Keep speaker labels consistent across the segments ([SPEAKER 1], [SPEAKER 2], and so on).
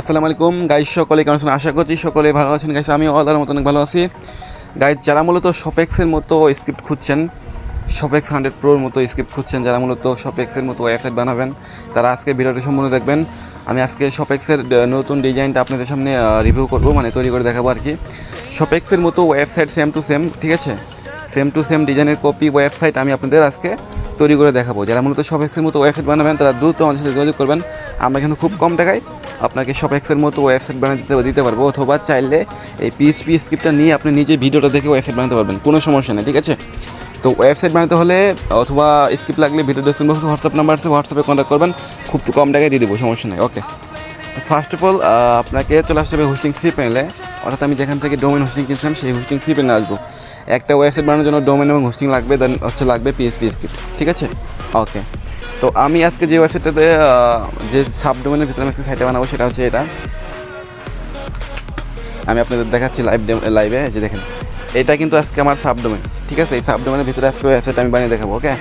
[SPEAKER 1] আসসালামু আলাইকুম। গাইজ সকলে কেমন আছেন? আশা করছি সকলে ভালো আছেন। গাইজ আমি আল্লাহর মতো অনেক ভালো আছি। গাইজ যারা মূলত শপেক্সের মতো স্ক্রিপ্ট খুঁজছেন শপেক্স হান্ড্রেড প্রোর মতো স্ক্রিপ্ট খুঁজছেন, যারা মূলত শপেক্সের মতো ওয়েবসাইট বানাবেন, তারা আজকে ভিডিওটি সম্পূর্ণ দেখবেন। আমি আজকে শপেক্সের নতুন ডিজাইনটা আপনাদের সামনে রিভিউ করব মানে তৈরি করে দেখাবো আর কি। শপেক্সের মতো ওয়েবসাইট সেম টু সেম ঠিক আছে? সেম টু সেম ডিজাইনের কপি ওয়েবসাইট আমি আপনাদের আজকে তৈরি করে দেখাবো। যারা মূলত শপেক্সের মতো ওয়েবসাইট বানাবেন, তারা দ্রুত আমাদের সাথে যোগাযোগ করবেন। আমরা কিন্তু খুব কম টাকায় আপনাকে সব শপেক্সের মতো ওয়েবসাইট বানিয়ে দিতে দিতে পারব, অথবা চাইলে এই পিএসপি স্ক্রিপ্টটা নিয়ে আপনি নিজে ভিডিওটা দেখে ওয়েবসাইট বানাতে পারবেন। কোনো সমস্যা নেই, ঠিক আছে? তো ওয়েবসাইট বানাতে হলে অথবা স্ক্রিপ্ট লাগলে ভিডিও ডেসক্রিপশন বক্সে হোয়াটসঅ্যাপ নাম্বার আছে হোয়াটসঅ্যাপে কন্ট্যাক্ট করবেন। খুব কম টাকায় দিয়ে দেবো, সমস্যা নেই ওকে তো ফার্স্ট অফ অল আপনাকে চলে আসতে হবে হোস্টিং সি প্যানেলে অর্থাৎ আমি যেখান থেকে ডোমেন হোস্টিং কিনছিলাম, সেই হোস্টিং সি প্যানেলে আসব। একটা ওয়েবসাইট বানানোর জন্য ডোমেন এবং হোস্টিং লাগবে দেন হচ্ছে লাগবে পিএসপি স্ক্রিপ্ট ঠিক আছে? ওকে তো আমি আজকে যে ওয়েবসাইটটাতে যে সাব ডোমেনের ভিতরে আমি আজকে সাইটে বানাবো সেটা হচ্ছে এটা। আমি আপনাদের দেখাচ্ছি লাইভ লাইভে যে দেখেন। এটা কিন্তু আজকে আমার সাব ডোমেন ঠিক আছে? এই সাব ডোমেনের ভিতরে আজকে ওয়েবসাইট আমি বানিয়ে দেখাবো ওকে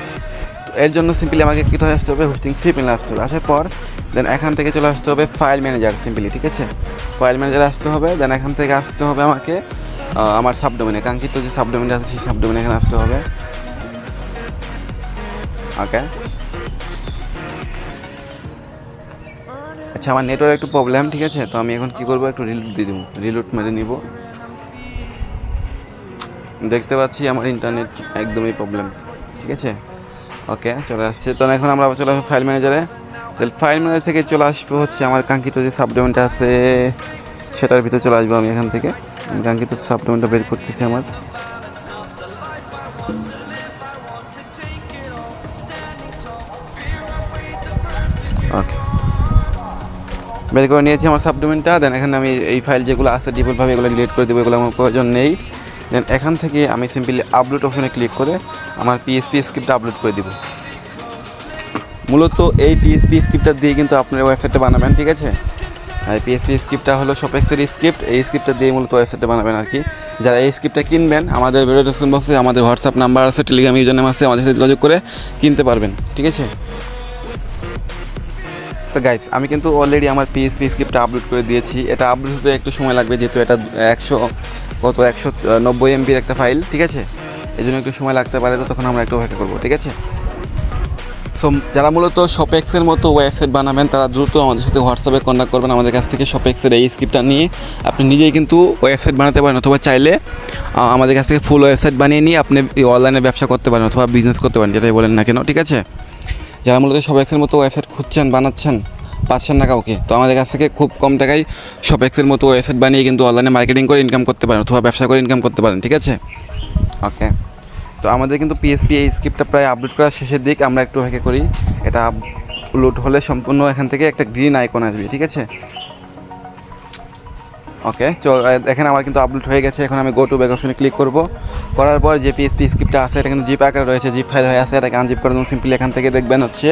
[SPEAKER 1] তো এর জন্য সিম্পলি আমাকে কী হয়ে আসতে হবে? হোস্টিং সি প্যানেলে আসতে হবে। আসার পর দেন এখান থেকে চলে আসতে হবে ফাইল ম্যানেজার সিম্পলি ঠিক আছে? ফাইল ম্যানেজার আসতে হবে দেন এখান থেকে আসতে হবে আমাকে আমার সাবডোমেনে কাঙ্ক্ষিত যে সাবডোমেনটা আছে, সেই সাবডোমেনে এখানে আসতে হবে। ওকে আচ্ছা আমার নেটওয়ার্ক একটু প্রবলেম ঠিক আছে? তো আমি এখন কি করব? একটু রিলুট দিয়ে দেবো। রিলুট মেরে নিব। দেখতে পাচ্ছি আমার ইন্টারনেট একদমই প্রবলেম ঠিক আছে? ওকে চলে আসছে। তো এখন আমরা চলে আসব ফাইল ম্যানেজারে তাহলে ফাইল ম্যানেজার থেকে চলে আসব হচ্ছে আমার কাঙ্ক্ষিত যে সাবডোমেনটা আছে, সেটার ভিতরে চলে আসব আমি এখান থেকে। আমি কাঙ্ক্ষিত সাবডোমেনটা বের করতেছি আমার। ওকে বের করে নিয়েছি আমার সাবডোমেনটা দেন এখানে আমি এই ফাইল যেগুলো আছে ডিফল্টভাবে এগুলো ডিলিট করে দেবো এগুলো আমার প্রয়োজন নেই। দেন এখান থেকে আমি সিম্পলি আপলোড অপশনে ক্লিক করে আমার পিএসপি স্ক্রিপ্টটা আপলোড করে দিব। মূলত এই পিএসপি স্ক্রিপ্টটা দিয়ে কিন্তু আপনার ওয়েবসাইটটা বানাবেন, ঠিক আছে? পিএসপি স্ক্রিপ্টটা হলো শপেক্সের স্ক্রিপ্ট এই স্ক্রিপ্টটা দিয়ে মূলত ওয়েবসাইটটা বানাবেন আর কি। যারা এই স্ক্রিপ্টটা কিনবেন, আমাদের ভিডিও ডিসক্রিপশন বক্সে আমাদের হোয়াটসঅ্যাপ নাম্বার আছে টেলিগ্রাম ইউজার নাম আছে, আমাদের সাথে যোগাযোগ করে কিনতে পারবেন। ঠিক আছে? তো গাইস আমি কিন্তু অলরেডি আমার পিএসপি স্ক্রিপ্টটা আপলোড করে দিয়েছি। এটা আপলোড হতে একটু সময় লাগবে, যেহেতু এটা একশো, কত, একশো নব্বই এমবির একটা ফাইল ঠিক আছে? এই জন্য একটু সময় লাগতে পারে তো তখন আমরা একটু অপেক্ষা করব, ঠিক আছে? সো যারা মূলত শপেক্সের মতো ওয়েবসাইট বানাবেন, তারা দ্রুত আমাদের সাথে হোয়াটসঅ্যাপে কন্ট্যাক্ট করবেন আমাদের কাছ থেকে শপেক্সের এই স্ক্রিপ্টটা নিয়ে। আপনি নিজেই কিন্তু ওয়েবসাইট বানাতে পারেন অথবা চাইলে আমাদের কাছ থেকে ফুল ওয়েবসাইট বানিয়ে নিয়ে আপনি অনলাইনে ব্যবসা করতে পারেন অথবা বিজনেস করতে পারেন, যেটাই বলেন না কেন, ঠিক আছে? যারা মূলত শপেক্সের মতো ওয়েবসাইট খুঁজছেন, বানাচ্ছেন, পাচ্ছেন না কাউকে, তো আমাদের কাছ থেকে খুব কম টাকায় শপেক্সের মতো ওয়েবসাইট বানিয়ে কিন্তু অনলাইনে মার্কেটিং করে ইনকাম করতে পারেন অথবা ব্যবসা করে ইনকাম করতে পারেন, ঠিক আছে? ওকে তো আমাদের কিন্তু পিএসপি এই স্ক্রিপ্টটা প্রায় আপলোড করার শেষের দিক আমরা একটু হেঁকে করি। এটা আপলোড হলে সম্পূর্ণ এখান থেকে একটা গ্রিন আইকন আসবে, ঠিক আছে? ওকে চল এখানে আমার কিন্তু আপলোড হয়ে গেছে। এখন আমি গো টু ব্যাক অপশনে ক্লিক করব। করার পর যে পিএসপি স্ক্রিপ্টটা আছে, এটা কিন্তু জিপ আকারে রয়েছে জিপ ফাইল হয়ে আছে। এটাকে আনজিপ করার জন্য সিম্পলি এখান থেকে দেখবেন হচ্ছে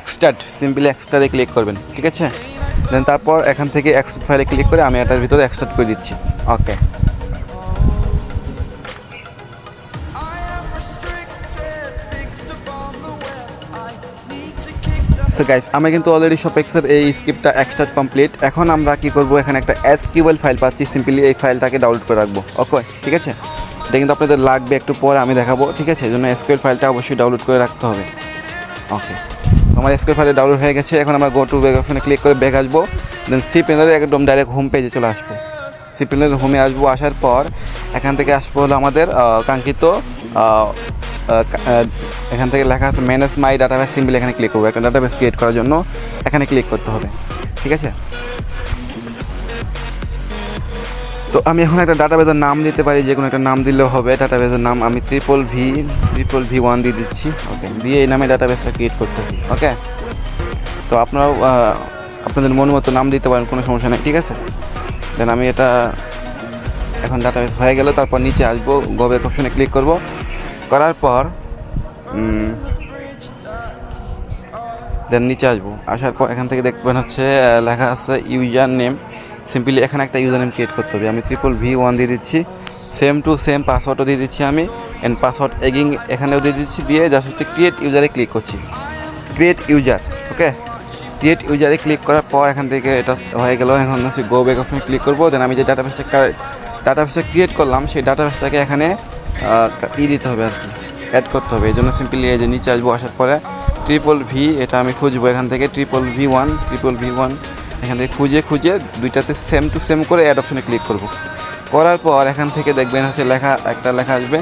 [SPEAKER 1] এক্সট্রাট সিম্পলি এক্সট্রারে ক্লিক করবেন, ঠিক আছে? দেন তারপর এখান থেকে এক্সট্রাট ফাইলে ক্লিক করে আমি এটার ভিতরে এক্সট্রাট করে দিচ্ছি। ওকে সো গাইস আমি কিন্তু অলরেডি শপেক্সের এই স্ক্রিপ্টটা এক্সট্রা কমপ্লিট এখন আমরা কি করব? এখানে একটা এসকিউএল ফাইল পাচ্ছি। সিম্পলি এই ফাইলটাকে ডাউনলোড করে রাখব। ওকে ঠিক আছে? এটা কিন্তু আপনাদের লাগবে একটু পরে, আমি দেখাবো। ঠিক আছে? এই জন্য এসকিউএল ফাইলটা অবশ্যই ডাউনলোড করে রাখতে হবে। ওকে আমার এসকিউএল ফাইলে ডাউনলোড হয়ে গেছে। এখন আমরা গো টু ব্যাগ অপশনে ক্লিক করে ব্যাগ আসব। দেন সি প্যানেলে একদম ডাইরেক্ট হোম পেজে চলে আসব। সি প্যানেলের হোমে আসব, আসার পর এখান থেকে আসব হলো আমাদের কাঙ্ক্ষিত এখান থেকে লেখা আছে ম্যানেজ মাই ডাটাবেস সিম্পল এখানে ক্লিক করব। একটা ডাটাবেস ক্রিয়েট করার জন্য এখানে ক্লিক করতে হবে, ঠিক আছে? তো আমি এখন একটা ডাটাবেসের নাম দিতে পারি যে কোনো একটা নাম দিলেও হবে। ডাটাবেসের নাম আমি triple V triple V one দিয়ে দিচ্ছি। ওকে দিয়ে এই নামে ডাটাবেসটা ক্রিয়েট করতেছি ওকে তো আপনারাও আপনাদের মন মতো নাম দিতে পারেন, কোনো সমস্যা নেই, ঠিক আছে? দেন আমি এটা এখন ডাটাবেস হয়ে গেল, তারপর নিচে আসব গোবেক অপশনে ক্লিক করব। করার পর দেন নিচে আসব। আসার পর এখান থেকে দেখবেন হচ্ছে লেখা আছে ইউজার নেম সিম্পলি এখানে একটা ইউজার নেম ক্রিয়েট করতে হবে। আমি ট্রিপল ভি ওয়ান দিয়ে দিচ্ছি। সেম টু সেম পাসওয়ার্ডও দিয়ে দিচ্ছি আমি। অ্যান্ড পাসওয়ার্ড এগিং এখানেও দিয়ে দিচ্ছি। দিয়ে জাস্ট হচ্ছে ক্রিয়েট ইউজারে ক্লিক করছি। ক্রিয়েট ইউজার ওকে ক্রিয়েট ইউজারে ক্লিক করার পর এখান থেকে এটা হয়ে গেল। এখন হচ্ছে গো ব্যাক অপশনে ক্লিক করব। দেন আমি যে ডাটাবেসটা ডাটাবেসটা ক্রিয়েট করলাম, সেই ডাটাবেসটাকে এখানে ই দিতে হবে আর কি। অ্যাড করতে হবে। এই জন্য সিম্পলি এই যে নিচে আসব, আসার পরে ট্রিপল ভি এটা আমি খুঁজবো এখান থেকে triple V one triple V one এখান থেকে খুঁজে খুঁজে দুইটাতে সেম টু সেম করে অ্যাড অপশনে ক্লিক করব। করার পর এখান থেকে দেখবেন হচ্ছে লেখা, একটা লেখা আসবে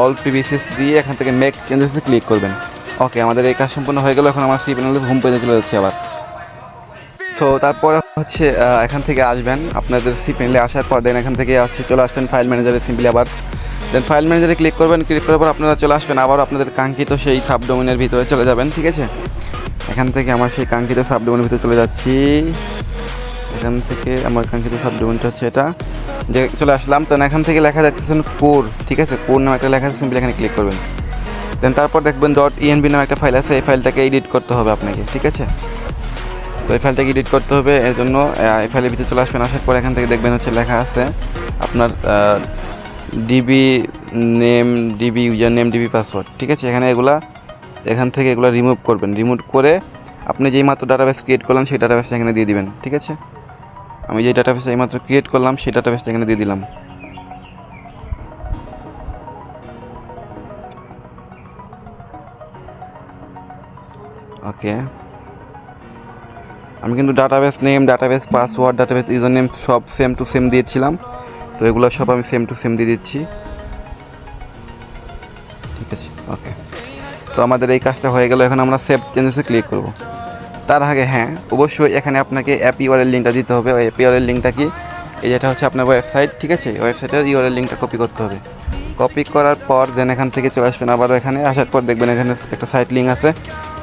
[SPEAKER 1] অল প্রিভিসিস দিয়ে এখান থেকে মেক চেঞ্জেসে ক্লিক করবেন। ওকে আমাদের এই কাজ সম্পূর্ণ হয়ে গেল, এখন আমার সি প্যানেলের হোম পেজে চলে যাচ্ছে আবার। সো তারপরে হচ্ছে এখান থেকে আসবেন, আপনাদের সি প্যানেলে আসার পর দেন এখান থেকে হচ্ছে চলে আসবেন ফাইল ম্যানেজারে সিম্পলি আবার। দেন ফাইল ম্যানেজারে ক্লিক করবেন ক্লিক করার পর আপনারা চলে আসবেন। আবার আপনাদের কাঙ্ক্ষিত সেই সাবডোমেনের ভিতরে চলে যাবেন, ঠিক আছে? এখান থেকে আমার সেই কাঙ্ক্ষিত সাবডোমেনের ভিতরে চলে যাচ্ছি। এখান থেকে আমার কাঙ্ক্ষিত সাবডোমেনটা হচ্ছে এটা। যে চলে আসলাম তো এখান থেকে লেখা দেখতেছেন কোর ঠিক আছে? কোর নামে একটা লেখা আছে এখানে ক্লিক করবেন। দেন তারপর দেখবেন. ডট ইএনবি নামে একটা ফাইল আছে, এই ফাইলটাকে এডিট করতে হবে আপনাকে, ঠিক আছে? তো এই ফাইলটাকে এডিট করতে হবে এর জন্য এই ফাইলের ভিতরে চলে আসবেন, আসার পর এখান থেকে দেখবেন হচ্ছে লেখা আছে আপনার DB name DB user name DB password ঠিক আছে? এখানে এগুলা, এখান থেকে এগুলো রিমুভ করবেন। রিমুভ করে আপনি যেই মাত্র ডাটাবেস ক্রিয়েট করলেন, সেই ডাটাবেসটা এখানে দিয়ে দিবেন, ঠিক আছে? আমি যেই ডাটাবেসটা এইমাত্র ক্রিয়েট করলাম, সেই ডাটাবেসটা এখানে দিয়ে দিলাম। ওকে আমি কিন্তু database name database password database user name সব সেম টু সেম দিয়েছিলাম। তো এগুলো সব আমি সেম টু সেম দিয়ে দিচ্ছি। ঠিক আছে ওকে তো আমাদের এই কাজটা হয়ে গেল, এখন আমরা সেভ চেঞ্জেসে ক্লিক করব। তার আগে হ্যাঁ অবশ্যই এখানে আপনাকে অ্যাপ ইউআরএল লিঙ্কটা দিতে হবে। ওই অ্যাপ ইউআরএল লিঙ্কটা কি? এই যেটা হচ্ছে আপনার ওয়েবসাইট ঠিক আছে? ওয়েবসাইটের ইউআরএল লিঙ্কটা কপি করতে হবে। কপি করার পর দেন এখান থেকে চলে আসবেন আবার এখানে। আসার পর দেখবেন এখানে একটা সাইট লিঙ্ক আছে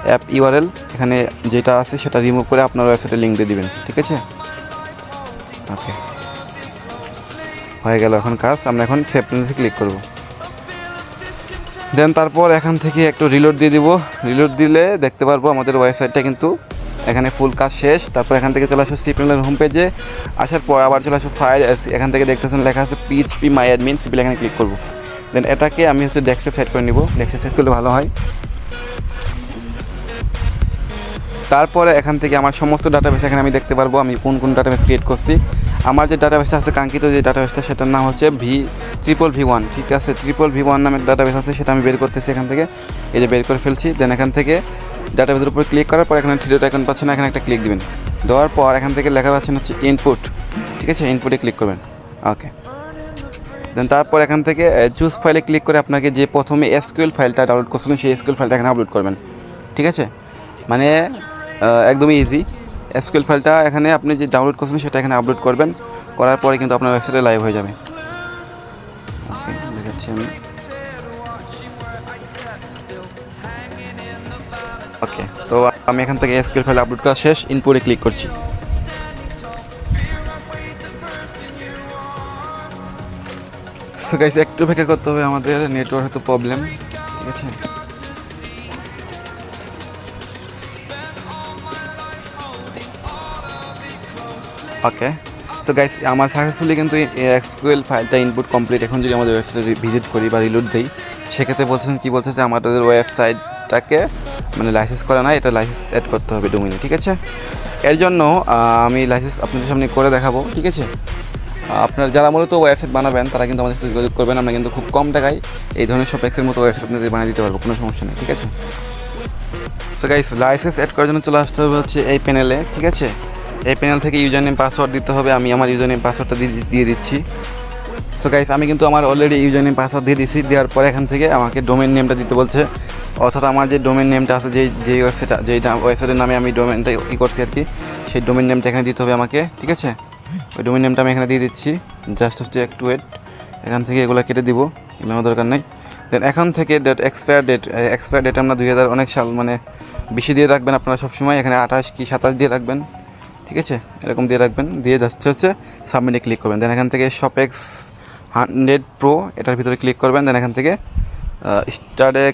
[SPEAKER 1] অ্যাপ ইউআরএল এখানে যেটা আছে সেটা রিমুভ করে আপনার ওয়েবসাইটে লিঙ্ক দিয়ে দিবেন, ঠিক আছে? ওকে হয়ে গেল এখন কাজ। আমরা এখন সেভ চেঞ্জেসে ক্লিক করব। দেন তারপর এখান থেকে একটু রিলোড দিয়ে দিব। রিলোড দিলে দেখতে পারব আমাদের ওয়েবসাইটটা কিন্তু এখানে ফুল কাজ শেষ। তারপর এখান থেকে চলে আসো সিপিএলের হোম পেজে আসার পর আবার চলে আসো ফাইল এখান থেকে দেখতেছেন লেখা আছে পিএইচপি মাই অ্যাডমিন সিপিএল এখানে ক্লিক করব। দেন এটাকে আমি হচ্ছে ডেস্কটপ সেট করে নিব। ডেস্কটপ সেট করলে ভালো হয়। তারপরে এখান থেকে আমার সমস্ত ডাটাবেস এখানে আমি দেখতে পারব। আমি কোন কোন ডাটাবেস ক্রিয়েট করছি। আমার যে ডাটাবেসটা আছে কাঙ্ক্ষিত যে ডাটাবেসটা সেটার নাম হচ্ছে ভি ট্রিপল ভি ওয়ান ঠিক আছে? ট্রিপল ভি ওয়ান নামের ডাটাবেস আছে, সেটা আমি বের করতেছি এখান থেকে। এই যে বের করে ফেলছি দেন এখান থেকে ডাটাবেসের উপর ক্লিক করার পর এখানে থ্রি আইকন পাচ্ছেন, এখানে একটা ক্লিক দেবেন। দেওয়ার পর এখান থেকে লেখা পাচ্ছেন হচ্ছে ইনপুট ঠিক আছে? ইনপুটে ক্লিক করবেন। ওকে দেন তারপর এখান থেকে চুজ ফাইলে ক্লিক করে আপনাকে যে প্রথমে এসকিউএল ফাইলটা ডাউনলোড করছিলেন, সেই এসকিউএল ফাইলটা এখানে আপলোড করবেন। ঠিক আছে? মানে একদমই ইজি এসকিউএল ফাইলটা এখানে আপনি যে ডাউনলোড করছেন সেটা এখানে আপলোড করবেন। করার পরে কিন্তু আপনার ওয়েবসাইটে লাইভ হয়ে যাবে। ওকে আমি। ওকে তো আমি এখান থেকে এসকিউএল ফাইল আপলোড করা শেষ। ইনপুটে ক্লিক করছি। সো গাইস একটু অপেক্ষা করতে হবে, আমাদের নেটওয়ার্ক হয়তো প্রবলেম ঠিক আছে? ওকে তো গাইস আমার সাকসেসফুলি কিন্তু এক্সকিউএল ফাইলটা ইনপুট কমপ্লিট এখন যদি আমাদের ওয়েবসাইটে ভিজিট করি বা রিলোড দিই, সেক্ষেত্রে বলছেন কী বলছে বলতেছে আমাদের ওয়েবসাইটটাকে মানে লাইসেন্স করা নাই, এটা লাইসেন্স অ্যাড করতে হবে ডোমিনে ঠিক আছে? এর জন্য আমি লাইসেন্স আপনাদের সামনে করে দেখাবো, ঠিক আছে? আপনার যারা মূলত ওয়েবসাইট বানাবেন, তারা কিন্তু আমাদের সাথে যোগাযোগ করবেন, আমরা কিন্তু খুব কম টাকায় এই ধরনের সব এক্সের মতো ওয়েবসাইট আপনাদের বানিয়ে দিতে পারব, কোনো সমস্যা নেই, ঠিক আছে? সো গাইস লাইসেন্স অ্যাড করার জন্য চলে আসতে হবে হচ্ছে এই প্যানেলে ঠিক আছে? এই প্যানেল থেকে ইউজার নেম পাসওয়ার্ড দিতে হবে। আমি আমার ইউজার নেম পাসওয়ার্ডটা দিয়ে দিচ্ছি। সো গাইস আমি কিন্তু আমার অলরেডি ইউজার নেম পাসওয়ার্ড দিয়ে দিচ্ছি দেওয়ার পরে এখান থেকে আমাকে ডোমেন নেমটা দিতে বলছে। অর্থাৎ আমার যে ডোমেন নেমটা আছে, যেই যেই ওয়েবসাইট যেই ওয়েবসাইটের নামে আমি ডোমেনটা ই করছি আর কি, সেই ডোমেন নেমটা এখানে দিতে হবে আমাকে, ঠিক আছে? ওই ডোমেন নেমটা আমি এখানে দিয়ে দিচ্ছি। জাস্ট হচ্ছে একটু ওয়েট এখান থেকে এগুলো কেটে দিব, এগুলো আমার দরকার নেই। দেন এখন থেকে date expire date expire date আমরা দুই হাজার অনেক সাল মানে বেশি দিয়ে রাখবেন আপনারা সবসময়। এখানে আঠাশ কি সাতাশ দিয়ে রাখবেন। ঠিক আছে? এরকম দিয়ে রাখবেন। দিয়ে যাচ্ছে হচ্ছে সাবমিটে ক্লিক করবেন। দেন এখান থেকে শপেক্স হান্ড্রেড প্রো এটার ভিতরে ক্লিক করবেন। দেন এখান থেকে স্টার্টে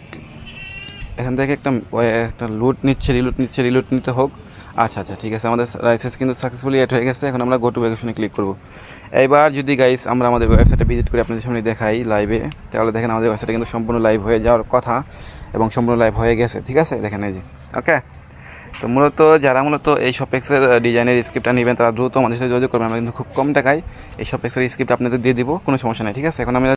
[SPEAKER 1] এখান থেকে একটা একটা লুট নিচ্ছে রিলুট নিচ্ছে রিলুট নিতে হোক। আচ্ছা আচ্ছা ঠিক আছে। আমাদের লাইসেন্স কিন্তু সাকসেসফুলি অ্যাড হয়ে গেছে। এখন আমরা গো টু ভ্যাকেশনে ক্লিক করব। এইবার যদি গাইস আমরা আমাদের ওয়েবসাইটে ভিজিট করে আপনাদের সামনে দেখাই লাইভে তাহলে দেখেন আমাদের ওয়েবসাইটে কিন্তু সম্পূর্ণ লাইভ হয়ে যাওয়ার কথা এবং সম্পূর্ণ লাইভ হয়ে গেছে। ঠিক আছে? দেখেন এই যে। ওকে তো মূলত যারা মূলত এই শপেক্সের ডিজাইনের স্ক্রিপ্টটা নেবেন, তারা দ্রুত আমাদের সাথে যোগাযোগ করবেন। আমরা কিন্তু খুব কম টাকায় এই শপেক্সের স্ক্রিপ্ট আপনাদের দিয়ে দিব, কোনো সমস্যা নেই, ঠিক আছে? এখন আমরা